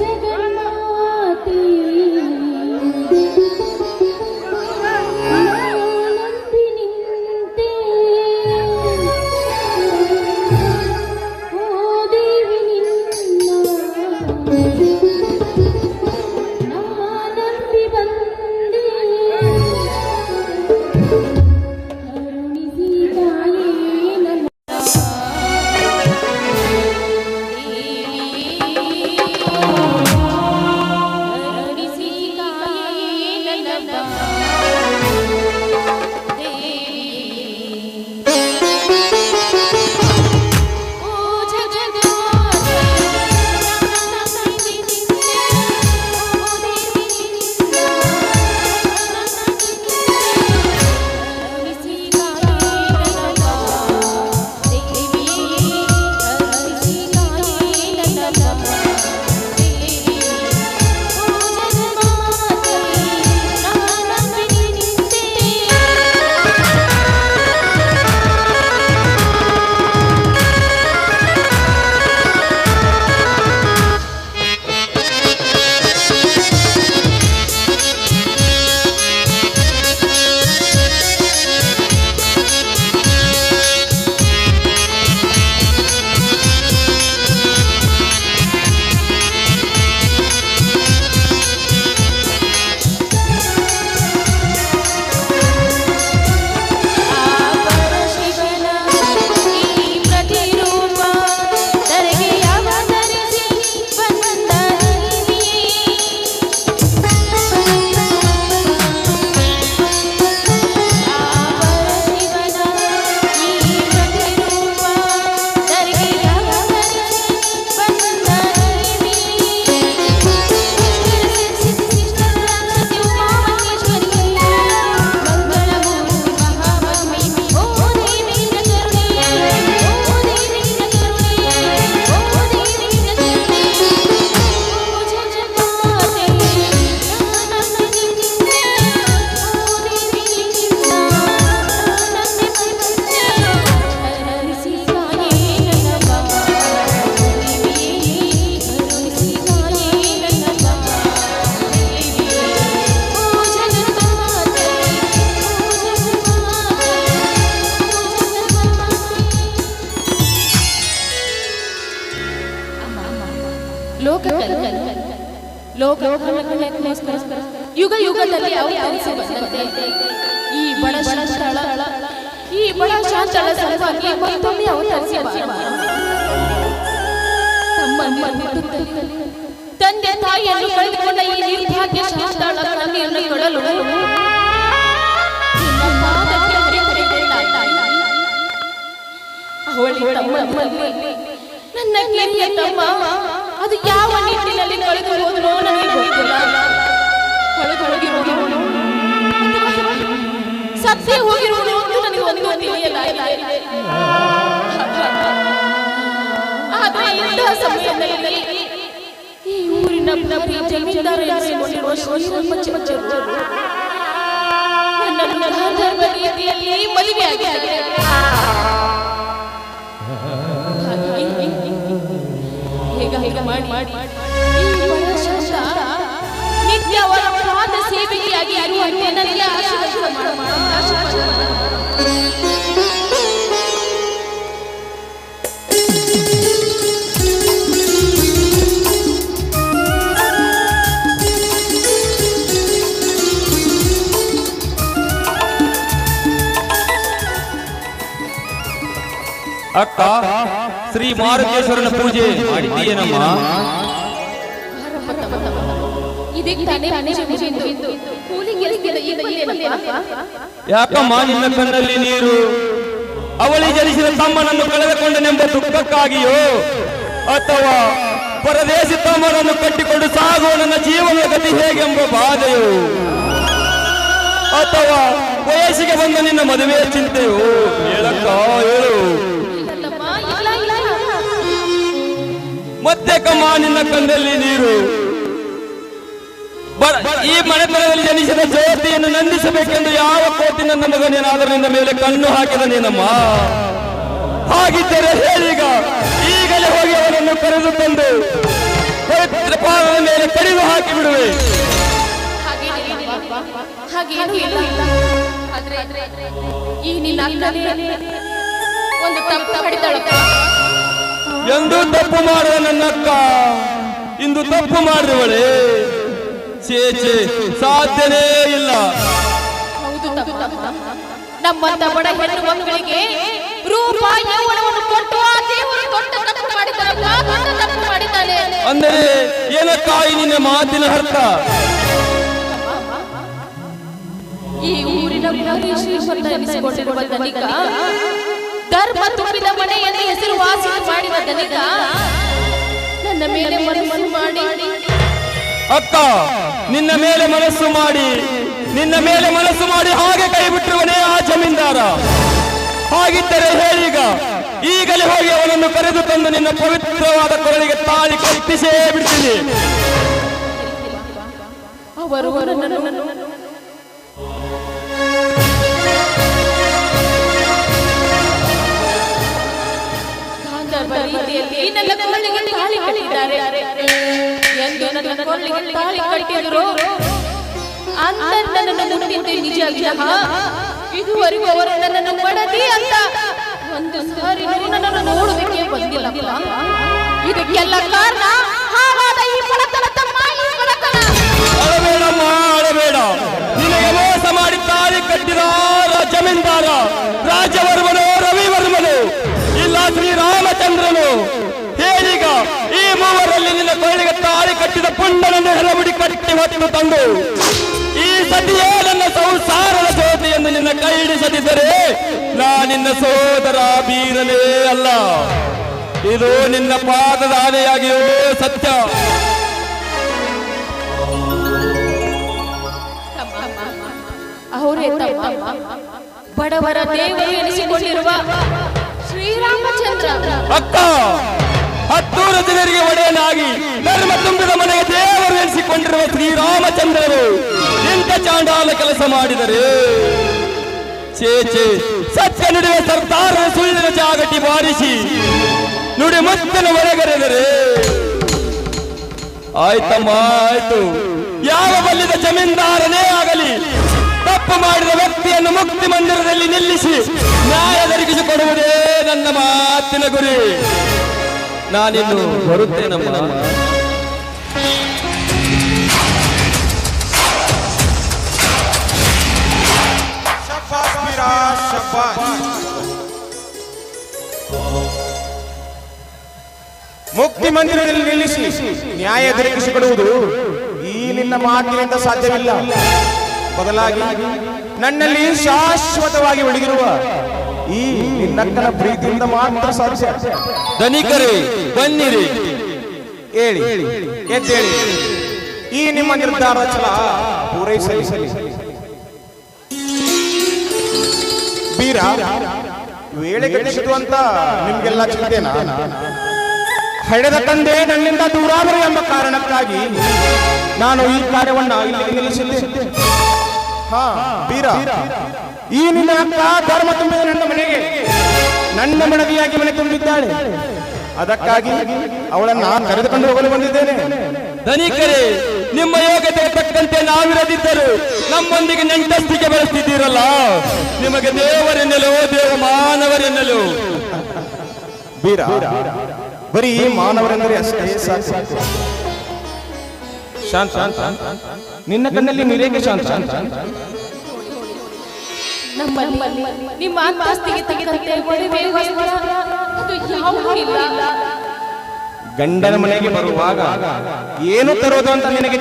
जग ಈ ಬಡ ಶಾಂತಳ, ಈ ಬಡ ತಂದೆ ತಾಯಿಯನ್ನು ಕಳೆದುಕೊಂಡ ಈ ನಿರ್ಭಾಗ್ಯ ಶಾಂತಳ ಕೊಡಲು ನಿನ್ನ ಪಾದಕ್ಕೆ ಹೊರೆತುಕೊಂಡಾಯಿ. ಅವಳಿ ತಮ್ಮನಲ್ಲಿ ನನ್ನ ಅದು ಯಾವ ಸತ್ತೇ ಹೋಗಿರುವುದು ಅಂತ ನನಗೆ ಒಂದು ತಿಳಿಯಲಾಗಿದೆ ಆದರೆ ಇಂತಹ ಸಮಯದಲ್ಲಿ ಈ ಊರಿನ ಜಮೀನ್ದಾರ ರೀತಿಯಲ್ಲಿ ಮದುವೆಯಾಗಿದ್ದಾರೆ ಹೇಗ ಹೇಗ ಮಾಡಿ ಮಾಡಿ ಈ ಅಕ್ಕ ಶ್ರೀ ಮಾರುತೇಶ್ವರನ ಪೂಜೆ ಮಾಡಿದ್ದೀಯೇನಮ್ಮ? ಯಾಕಮ್ಮ? ನಿನ್ನ ಕಣ್ಣಲ್ಲಿ ನೀರು. ಅವಳಿ ಜನಿಸಿದ ತಮ್ಮನನ್ನು ಕಳೆದುಕೊಂಡನೆಂಬ ದುಃಖಕ್ಕಾಗಿಯೋ ಅಥವಾ ಪರದೇಶಿ ತಮ್ಮನನ್ನು ಕಟ್ಟಿಕೊಂಡು ಸಾಗುವ ನನ್ನ ಜೀವನ ಗತಿ ಹೇಗೆಂಬ ಬಾಧೆಯೋ ಅಥವಾ ವಯಸ್ಸಿಗೆ ಬಂದ ನಿನ್ನ ಮದುವೆಯ ಚಿಂತೆಯೋ? ಹೇಳಕ್ಕ ಹೇಳು. ಮತ್ತೆ ನಿನ್ನ ಕಣ್ಣಲ್ಲಿ ನೀರು. ಈ ಮನೆತನದಲ್ಲಿ ಜನಿಸಿದ ಜ್ಯೋತಿಯನ್ನು ನಂದಿಸಬೇಕೆಂದು ಯಾವ ಕೋತಿ ನನ್ನ ಮಗನೇನಾದರೂ ನಿನ್ನ ಮೇಲೆ ಕಣ್ಣು ಹಾಕಿದ ನೀನಮ್ಮ? ಹಾಗಿದ್ದರೆ ಹೇಳೀಗ ಈಗಲೇ ಹೋಗಿ ಅವನನ್ನು ಕರೆದು ತಂದು ಪವಿತ್ರ ಪಾದದ ಮೇಲೆ ಕಡಿದು ಹಾಕಿ ಬಿಡುವೆ. ಒಂದು ಎಂದು ತಪ್ಪು ಮಾಡಿದ ನನ್ನಕ್ಕ ಇಂದು ತಪ್ಪು ಮಾಡಿದವಳೆ. ಚೇಚೆ ಸಾಧ್ಯನೇ ಇಲ್ಲ. ಹೌದು ತಪ್ಪಮ್ಮ ನಮ್ಮಂತ ಬಡ ಹೆಣ್ಣು ಮಕ್ಕಳಿಗೆ ರೂಪ ಯೌವನವನ್ನು ಕೊಟ್ಟು ಆ ದೇವರು ದೊಡ್ಡ ತಪ್ಪು ಮಾಡಿದ್ದಾನಪ್ಪ ದೊಡ್ಡ ತಪ್ಪು ಮಾಡಿದ್ದಾನೆ ಅಂದರೆ ಏನಕ್ಕಾಯಿ ನಿನ್ನ ಮಾತಿನ ಅರ್ಥ? ಈ ಊರಿನ ಭಾರಿ ಶ್ರೀಮಂತ ಎನಿಸಿಕೊಂಡಿರುವ ಧನಿಕ ಧರ್ಮ ತುಂಬಿದ ಮನೆಯನ್ನು ಅಕ್ಕ, ನಿನ್ನ ಮೇಲೆ ಮನಸ್ಸು ಮಾಡಿ, ನಿನ್ನ ಮೇಲೆ ಮನಸ್ಸು ಮಾಡಿ ಹಾಗೆ ಕೈ ಬಿಟ್ಟಿರುವನೇ ಆ ಜಮೀನ್ದಾರ. ಹಾಗಿದ್ದರೆ ಹೇಳೀಗ ಈಗಲೇ ಹೋಗಿ ಅವನನ್ನು ಕರೆದು ತಂದು ನಿನ್ನ ಪವಿತ್ರವಾದ ಕೊರಳಿಗೆ ತಾಳಿ ಕಲ್ಪಿಸೇ ಬಿಡ್ತೀನಿ. ಕೊರಳಿಗೆ ತಾಳಿ ಕಟ್ಟಿದರು. ಅಂತ ನನ್ನನ್ನು ಮುಟ್ಟಿದ್ದು ನಿಜ ಇದುವರೆಗೂ ಅವರು ನನ್ನನ್ನು ಮಡದಿ ಅಂತ. ಒಂದು ಸಾರಿ ನನ್ನನ್ನು ಬಂದಿಲ್ಲಪ್ಪ. ಇದಕ್ಕೆಲ್ಲ ಕಾರಣ ಪುಂಡನನ್ನು ಹೆಲಬುಡಿ ಕಟ್ಟಿ ಹೊತ್ತು ತಂದು. ಈ ಸತಿಯೇ ನನ್ನ ಸಂಸಾರದ ಜ್ಯೋತಿ ಎಂದು ನಿನ್ನ ಕೈ ಹಿಡಿಸದಿದ್ದರೆ ನಾ ನಿನ್ನ ಸೋದರ ಬೀರಲೇ ಅಲ್ಲ. ಇದು ನಿನ್ನ ಪಾದದ ಆನೆಯಾಗಿರುವುದೇ ಸತ್ಯ. ಬಡವರ ದೇವರು ಎನಿಸಿಕೊಂಡಿರುವ ಶ್ರೀರಾಮಚಂದ್ರ. ಅಕ್ಕ! ಹತ್ತೂರು ಜನರಿಗೆ ಒಡೆಯನಾಗಿ ಧರ್ಮ ತುಂಬಿದ ಮನೆಗೆ ದೇವರು ಎನಿಸಿಕೊಂಡಿರುವ ಶ್ರೀರಾಮಚಂದ್ರರು ಇಂಥ ಚಾಂಡಾಲ ಕೆಲಸ ಮಾಡಿದರೆ? ಚೇಚೆ ಸತ್ಯ ನುಡಿವ ಸರ್ದಾರ ಸುಳ್ಳಿನ ಜಾಗಟಿ ಬಾರಿಸಿ ನುಡಿ ಮುತ್ತಿನ ಹೊರಗರೆದರೆ ಆಯ್ತಮ್ಮ, ಆಯ್ತು. ಯಾವ ಬಲ್ಲಿದ ಜಮೀನ್ದಾರನೇ ಆಗಲಿ ತಪ್ಪು ಮಾಡಿದ ವ್ಯಕ್ತಿಯನ್ನು ಮುಕ್ತಿ ಮಂದಿರದಲ್ಲಿ ನಿಲ್ಲಿಸಿ ನ್ಯಾಯ ದೊರಕಿಸಿಕೊಡುವುದೇ ನನ್ನ ಮಾತಿನ ಗುರಿ. ನಾನಿನ್ನು ಬರುತ್ತೇನಮ್ಮ. ಮುಕ್ತಿ ಮಂದಿರದಲ್ಲಿ ನಿಲ್ಲಿಸಿ ನ್ಯಾಯ ದೊರಕಿಸಿಕೊಡುವುದು ಈ ನಿನ್ನ ಮಾತಿನಿಂದ ಸಾಧ್ಯವಿಲ್ಲ ಬದಲಾಗಿ ನನ್ನಲ್ಲಿ ಶಾಶ್ವತವಾಗಿ ಉಳಿದಿರುವ ಈ ನಿನ್ನಕ್ಕನ ಪ್ರೀತಿಯಿಂದ ಮಾತ್ರ ಸಾಧ್ಯ. ಧನಿಕರೇ ಬನ್ನಿರಿ. ಹೇಳಿ ಎದ್ದೇಳಿ. ಈ ನಿಮ್ಮ ನಿರ್ಧಾರ ಚಲ ಪೂರೈಸಲಿ. ಬೀರ ವೇಳೆ ಗಡಿಸಿತು ಅಂತ ನಿಮ್ಗೆಲ್ಲ ಚಿಂತೆನಾ? ಹಡೆದ ತಂದೆ ನನ್ನಿಂದ ದೂರಾದರು ಎಂಬ ಕಾರಣಕ್ಕಾಗಿ ನಾನು ಈ ಕಾರ್ಯವನ್ನ ಇಲ್ಲಿ ನಿಲ್ಲಿಸಿದ್ದೆ. ಹಾ ಬೀರ ಈ ನಿನ್ನ ಅಕ್ಕ ಧರ್ಮ ತುಂಬಿದ ನನ್ನ ಮನೆಗೆ. ನನ್ನ ಮನವಿಯಾಗಿ ಮನೆ ತುಂಬಿದ್ದಾಳೆ. ಅದಕ್ಕಾಗಿ ಅವಳನ್ನ ಕರೆದುಕೊಂಡು ಹೋಗಲು ಬಂದಿದ್ದೇನೆ. ಧನಿಕರೇ ನಿಮ್ಮ ಯೋಗ್ಯತೆ ತಕ್ಕಂತೆ ನಾವಿರದಿದ್ದರು ನಮ್ಮೊಂದಿಗೆ ನೆಂಟಸ್ತಿಗೆ ಬೆಳೆಸ್ತಿದ್ದೀರಲ್ಲ ನಿಮಗೆ ದೇವರೆನ್ನಲು ದೇವ ಮಾನವರೆನ್ನಲು? ಬೀರ ಬರೀ ಮಾನವರೆಂದರೆ ಅಷ್ಟೇ ಸಾಕು. ಶಾಂತ ನಿನ್ನ ಕಣ್ಣಲ್ಲಿ ನೀರೇಕೆ ಶಾಂತ? ನಮ್ಮಲ್ಲಿ ಗಂಡನ ಮನೆಗೆ ಬರುವಾಗ ಏನು ತರೋದು ಅಂತ ನಿನಗೆ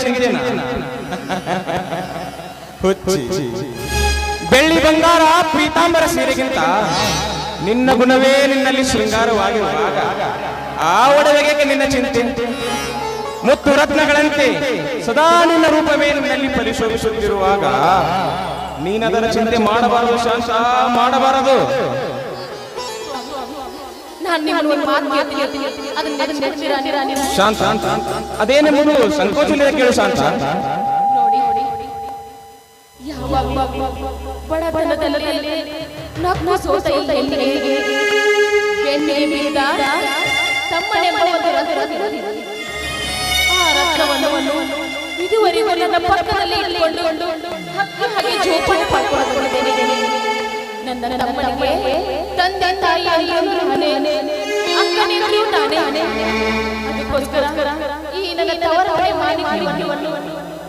ಬೆಳ್ಳಿ ಬಂಗಾರ ಪೀತಾಂಬರ ಸೀರೆಗಿಂತ ನಿನ್ನ ಗುಣವೇ ನಿನ್ನಲ್ಲಿ ಶೃಂಗಾರವಾಗಿರುವಾಗ ಆ ಒಡವೆಗೆ ನಿನ್ನ ಚಿಂತೆ. ಮುತ್ತು ರತ್ನಗಳಂತೆ ಸದಾ ನಿನ್ನ ರೂಪವೇ ನಿನ್ನಲ್ಲಿ ಪರಿಶೋಧಿಸುತ್ತಿರುವಾಗ ನೀನದರ ಚಿಂತೆ ಮಾಡಬಾರದು ಶಾಂತ ಮಾಡಬಾರದು. ಶಾಂತ ಅದೇನೇ ಒಂದು ಸಂಕೋಚ ಕೇಳು ಶಾಂತ. ಇದುವರೆಗೂ ನನ್ನ ಪಕ್ಕದಲ್ಲಿ ಇಟ್ಕೊಂಡು ಹಕ್ಕಿ ಹಾಗೆ ಜೋಪಾನ ಮಾಡ್ಕೊಂಡು ಬಂದಿದ್ದೇನೆ. ನನ್ನ ತಮ್ಮನಿಗೆ ತಂದೆ ತಾಯಿ ಅಯ್ಯಂದ್ರು ನಾನೇ ಅಕ್ಕನಿಗೂ ನಾನೇ ಅದಕ್ಕೋಸ್ಕರ ಈ ನನ್ನ ತವರ ಮನೆ ಮಾಲಿನ್ಯವನ್ನು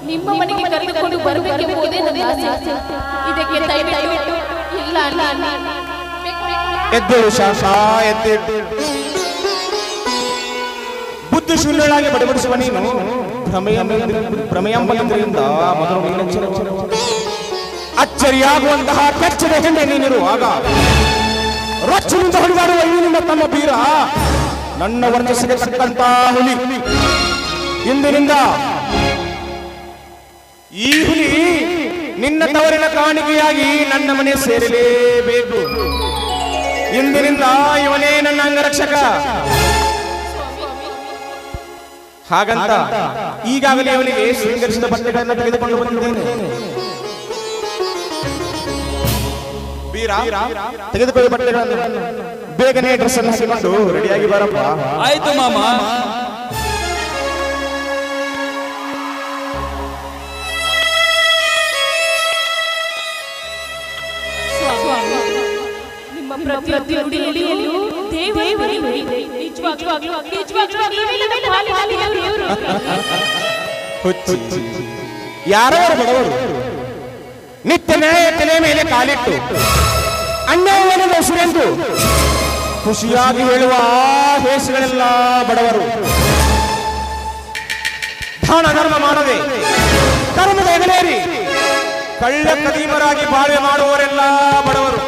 ನಿಮ್ಮ ಮನೆಗೆ ಕರೆದುಕೊಂಡು ಬರಬೇಕೆಂಬುದೇ ನನ್ನ ಆಸೆ. ಇದಕ್ಕೆ ದಯವಿಟ್ಟು ಇಲ್ಲ ಅಲ್ಲ ಅಲ್ಲ ಎದ್ದೇಳು ಶಾಸ ಎದ್ದೇಳು. ಬುದ್ಧಿ ಶೂನ್ಯಳಾಗಿ ಬಡಬಡಿಸುವ ನೀನು. ಭ್ರಮೆಯ- ಪ್ರಮೇಯ ಮೊದಲು ಅಚ್ಚರಿಯಾಗುವಂತಹ ಕೆಚ್ಚದ ಹೆಣ್ಣೆ ನೀನಿರುವಾಗ ರೊಚ್ಚಿನಿಂದ ಹೊಡೆದಾಡುವ ಈ ನಿಮ್ಮ ತಮ್ಮ ಬೀರ ನನ್ನ ವರ್ಚಸ್ಸಿಗೆ ತಕ್ಕಂತ ಹುಲಿ. ಇಂದಿನಿಂದ ಈ ಹುಲಿ ನಿನ್ನ ತವರಿನ ಕಾಣಿಕೆಯಾಗಿ ನನ್ನ ಮನೆ ಸೇರಲೇಬೇಕು. ಇಂದಿನಿಂದ ಇವನೇ ನನ್ನ ಅಂಗರಕ್ಷಕ. ಹಾಗಂತ ಈಗಾಗಲೇ ಅವನಿಗೆ ಶೃಂಗರಿಸಿದ ಬಟ್ಟೆಗಳನ್ನು ತೆಗೆದುಕೊಂಡು ಬಂದಿದ್ದೇನೆ. ವೀರ. ತೆಗೆದುಕೊಳ್ಳಿ ಬಟ್ಟೆಗಳನ್ನು ಬೇಗನೆ ಡ್ರೆಸ್ ಅನ್ನು ಹಾಕಿಕೊಂಡು ರೆಡಿಯಾಗಿ ಬರಪ್ಪ. ಆಯ್ತು ಮಾಮ. ಯಾರವರು ಬಡವರು ನಿತ್ಯ ನ್ಯಾಯ ತಲೆ ಮೇಲೆ ಕಾಲಿಟ್ಟು ಅನ್ಯಾಯವನ್ನು ಹೆಸರೆಂದು. ಖುಷಿಯಾಗಿ ಹೇಳುವ ಆ ಹೇಸುಗಳೆಲ್ಲ ಬಡವರು. ದಾನ ಧರ್ಮ ಮಾಡದೆ ಕರ್ಮದ ಎಗಲೇರಿ, ಕಳ್ಳ ಕದೀಮರಾಗಿ ಬಾಳ್ವೆ ಮಾಡುವವರೆಲ್ಲ ಬಡವರು.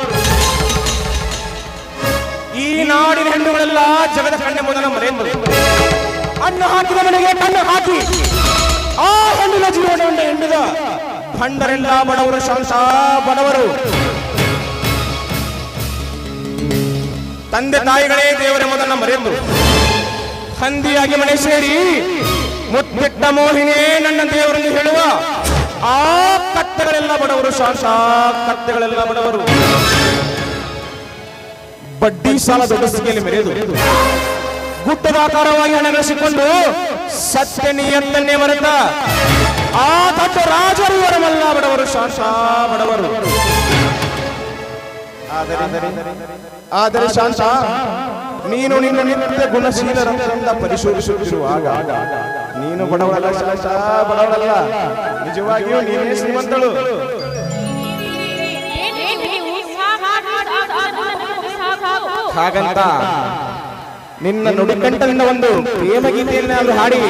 ಈ ನಾಡಿನ ಹೆಣ್ಣುಗಳೆಲ್ಲ ಜಗದ ಕಣ್ಣೆ ಮೊದಲ ಮನೆಯಿಂದ ಅಣ್ಣ ಹಾಕಿದ ಮನೆಗೆ ಕಣ್ಣು ಹಾಕಿ, ಆ ಹೆಣ್ಣಿನ ಜೀವನವನ್ನು ಹೆಣ್ಣಿದ ಭಂಡರೆಲ್ಲ ಬಡವರು ಶಾಂತ ಬಡವರು. ತಂದೆ ತಾಯಿಗಳೇ ದೇವರೆಂಬುದನ್ನು ಮರೆಯಲು ಹಂದಿಯಾಗಿ ಮನೆ ಸೇರಿ ಮುತ್ತಿಟ್ಟ ಮೋಹಿನಿಯೇ ನನ್ನ ದೇವರನ್ನು ಹೇಳುವ ಆ ಕತ್ತೆಗಳೆಲ್ಲ ಬಡವರು ಶಾಶಾ ಕತ್ತೆಗಳೆಲ್ಲ ಬಡವರು. ಬಡ್ಡಿ ಸಾಲ ದೊಡ್ಡ ಮೆರೆದು ಗುಟ್ಟದಾಕಾರವಾಗಿ ಹಣ ಸತ್ಯ ನಿಯತ್ತನ್ನೇ ಮರೆತ ಆ ದೊಡ್ಡ ರಾಜರು ಬಡವರು ಶಾಶಾ ಬಡವರು. ಆದರೆ ಶಾಂತ, ನೀನು ನಿನ್ನ ನಿತ್ಯ ಗುಣಶೀಲರಂದ ಪರಿಶೋಧಿಸುತ್ತಿರುವಾಗ ನೀನು ಬಡವಳಲ್ಲ ಶಾಂತ, ಬಡವಳಲ್ಲ. ನಿಜವಾಗಿಯೂ ನೀನೇ ಶ್ರೀಮಂತಳು. ಹಾಗಂತ ನಿನ್ನ ನುಡಿಕಂಠದಿಂದ ಒಂದು ಪ್ರೇಮ ಗೀತೆಯನ್ನಾದ್ರೂ ಹಾಡಿ.